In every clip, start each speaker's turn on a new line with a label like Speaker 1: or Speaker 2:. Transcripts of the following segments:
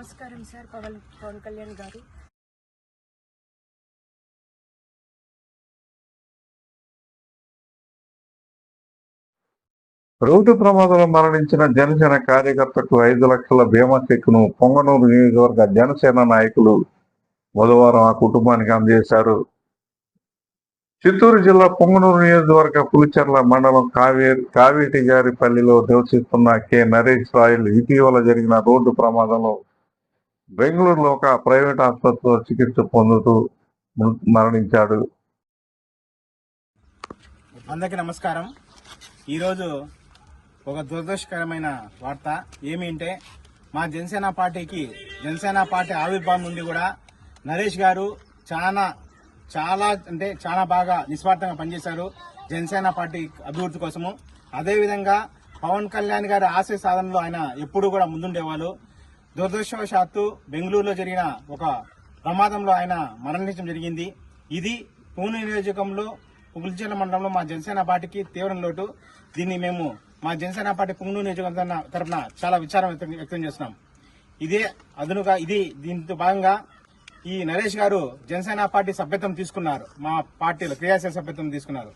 Speaker 1: నమస్కారం సార్ పవన్ పవన్ కళ్యాణ్ గారు.
Speaker 2: రోడ్డు ప్రమాదంలో మరణించిన జనసేన కార్యకర్తకు ఐదు లక్షల బీమా చెక్కును పొంగనూరు నియోజకవర్గ జనసేన నాయకులు బుధవారం ఆ కుటుంబానికి అందజేశారు. చిత్తూరు జిల్లా పొంగనూరు నియోజకవర్గ పులిచెర్ల మండలం కావేరి కావేటిగారిపల్లిలో నివసిస్తున్న కె. నరేష్ రాయలు ఇటీవల జరిగిన రోడ్డు ప్రమాదంలో బెంగళూరులో ఒక ప్రైవేట్ ఆసుపత్రిలో చికిత్స పొందుతూ మరణించాడు.
Speaker 3: అందరికీ నమస్కారం. ఈరోజు ఒక దురదృష్టకరమైన వార్త ఏమి అంటే మా జనసేన పార్టీకి జనసేన పార్టీ ఆవిర్భావం నుండి కూడా నరేష్ గారు చాలా చాలా అంటే చాలా బాగా నిస్వార్థంగా పనిచేశారు జనసేన పార్టీ అభివృద్ధి కోసము. అదేవిధంగా పవన్ కళ్యాణ్ గారి ఆశయ సాధనలో ఆయన ఎప్పుడూ కూడా ముందుండేవాళ్ళు. దురదృష్టవశాత్తు బెంగళూరులో జరిగిన ఒక ప్రమాదంలో ఆయన మరణించడం జరిగింది. ఇది పూణె నియోజకంలో పులిచెల మండలంలో మా జనసేన పార్టీకి తీవ్ర లోటు. దీన్ని మేము మా జనసేన పార్టీ పుంగనూరు నియోజకవర్గం తరఫున చాలా విచారం వ్యక్తం వ్యక్తం చేస్తున్నాం. ఇదే అదునుగా ఇది దీంతో భాగంగా ఈ నరేష్ గారు జనసేన పార్టీ సభ్యత్వం తీసుకున్నారు. మా పార్టీలో క్రియాశీల సభ్యత్వం తీసుకున్నారు.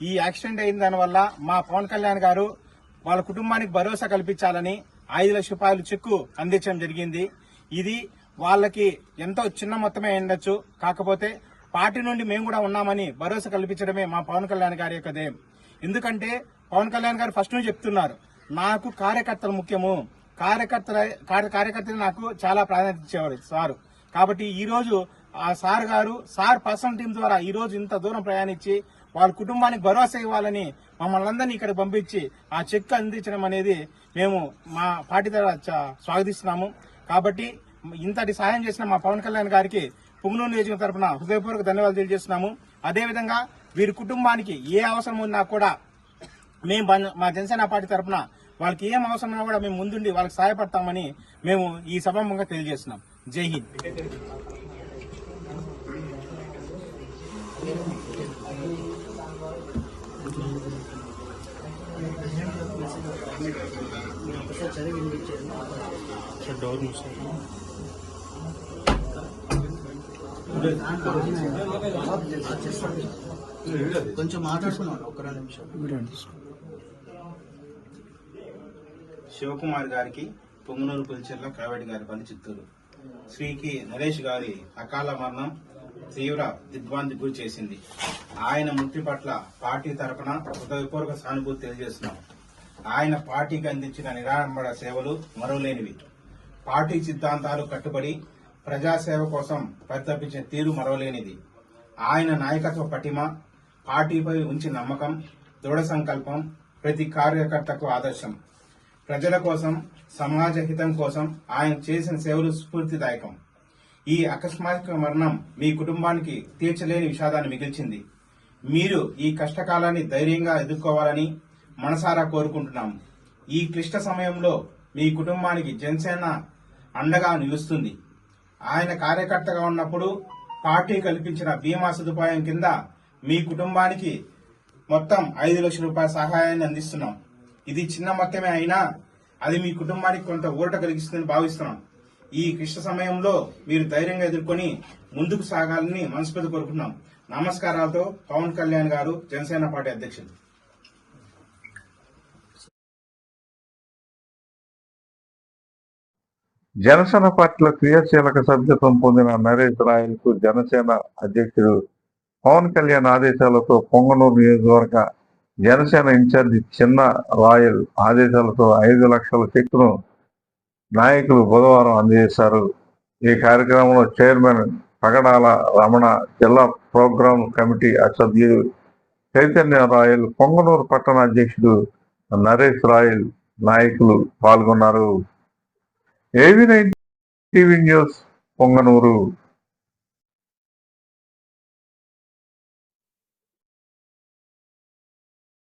Speaker 3: ఈ యాక్సిడెంట్ అయిన దానివల్ల మా పవన్ కళ్యాణ్ గారు వాళ్ళ కుటుంబానికి భరోసా కల్పించాలని ఐదు లక్షల రూపాయలు చెక్కు అందించడం జరిగింది. ఇది వాళ్ళకి ఎంతో చిన్న మొత్తమే ఉండొచ్చు కాకపోతే పార్టీ నుండి మేము కూడా ఉన్నామని భరోసా కల్పించడమే మా పవన్ కళ్యాణ్ గారి యొక్క ధ్యేయం. ఎందుకంటే పవన్ కళ్యాణ్ గారు ఫస్ట్ నుంచి చెప్తున్నారు నాకు కార్యకర్తలు ముఖ్యము. కార్యకర్తల కార్య- కార్యకర్తలు నాకు చాలా ప్రాధాన్యత ఇచ్చేవారు సారు. కాబట్టి ఈరోజు ఆ సార్ గారు సార్ పర్సనల్ టీం ద్వారా ఈరోజు ఇంత దూరం ప్రయాణించి వాళ్ళ కుటుంబానికి భరోసా ఇవ్వాలని మమ్మల్ని అందరినీ ఇక్కడ పంపించి ఆ చెక్ అందించడం అనేది మేము మా పార్టీ ద్వారా స్వాగతిస్తున్నాము. కాబట్టి ఇంతటి సహాయం చేసిన మా పవన్ కళ్యాణ్ గారికి పుంగనూరు నియోజకవర్గం తరఫున హృదయపూర్వక ధన్యవాదాలు తెలియజేస్తున్నాము. అదేవిధంగా వీరి కుటుంబానికి ఏ అవసరం ఉన్నా కూడా మేము బన్- మా జనసేన పార్టీ తరఫున వాళ్ళకి ఏం అవసరం కూడా మేము ముందుండి వాళ్ళకి సహాయపడతామని మేము ఈ సభాముఖంగా తెలియజేస్తున్నాం. జై హింద్.
Speaker 4: కొంచెం మాట్లాడుకున్నాను ఒక రెండు నిమిషాలు.
Speaker 3: శివకుమార్ గారికి పొంగునూరు పులిచెర్ల కావేడి గారి పని చిత్తూరు. శ్రీకి నరేష్ గారి అకాల మరణం తీవ్ర దిగ్భ్రాంతి గురి చేసింది. ఆయన మృతి పట్ల పార్టీ తరఫున హృదయపూర్వక సానుభూతి తెలియజేస్తున్నాం. ఆయన పార్టీకి అందించిన నిరాడంబర సేవలు మరవలేనివి. పార్టీ సిద్ధాంతాలు కట్టుబడి ప్రజాసేవ కోసం పరితపించిన తీరు మరవలేనిది. ఆయన నాయకత్వ పటిమ పార్టీపై ఉంచిన నమ్మకం దృఢ సంకల్పం ప్రతి కార్యకర్తకు ఆదర్శం. ప్రజల కోసం సమాజ హితం కోసం ఆయన చేసిన సేవలు స్ఫూర్తిదాయకం. ఈ అకస్మాత్తుక మరణం మీ కుటుంబానికి తీర్చలేని విషాదాన్ని మిగిల్చింది. మీరు ఈ కష్టకాలాన్ని ధైర్యంగా ఎదుర్కోవాలని మనసారా కోరుకుంటున్నాం. ఈ క్లిష్ట సమయంలో మీ కుటుంబానికి జనసేన అండగా నిలుస్తుంది. ఆయన కార్యకర్తగా ఉన్నప్పుడు పార్టీ కల్పించిన బీమా సదుపాయం కింద మీ కుటుంబానికి మొత్తం ఐదు లక్షల రూపాయల సహాయాన్ని అందిస్తున్నాం. ఇది చిన్న మొత్తమే అయినా అది మీ కుటుంబానికి కొంత ఊరట కలిగిస్తుందని భావిస్తున్నాం. ఈ క్లిష్ట సమయంలో మీరు ధైర్యంగా ఎదుర్కొని ముందుకు సాగాలని మనస్ఫూర్తి కోరుకుంటున్నాం. నమస్కారాలతో పవన్ కళ్యాణ్ గారు జనసేన పార్టీ అధ్యక్షులు.
Speaker 2: జనసేన పార్టీలో క్రియాశీలక సభ్యత్వం పొందిన నరేష్ రాయల్కు జనసేన అధ్యక్షుడు పవన్ కళ్యాణ్ ఆదేశాలతో పొంగనూరు నియోజకవర్గ జనసేన ఇన్ఛార్జి చిన్న రాయల్ ఆదేశాలతో ఐదు లక్షల చెక్కును నాయకులు బుధవారం అందజేశారు. ఈ కార్యక్రమంలో చైర్మన్ పగడాల రమణ జిల్లా ప్రోగ్రాం కమిటీ అసభ్యుడు చైతన్య రాయల్ పొంగనూరు పట్టణ అధ్యక్షుడు నరేష్ రాయల్ నాయకులు పాల్గొన్నారు. ఏవి నైన్ టీవీ న్యూస్ పొంగనూరు.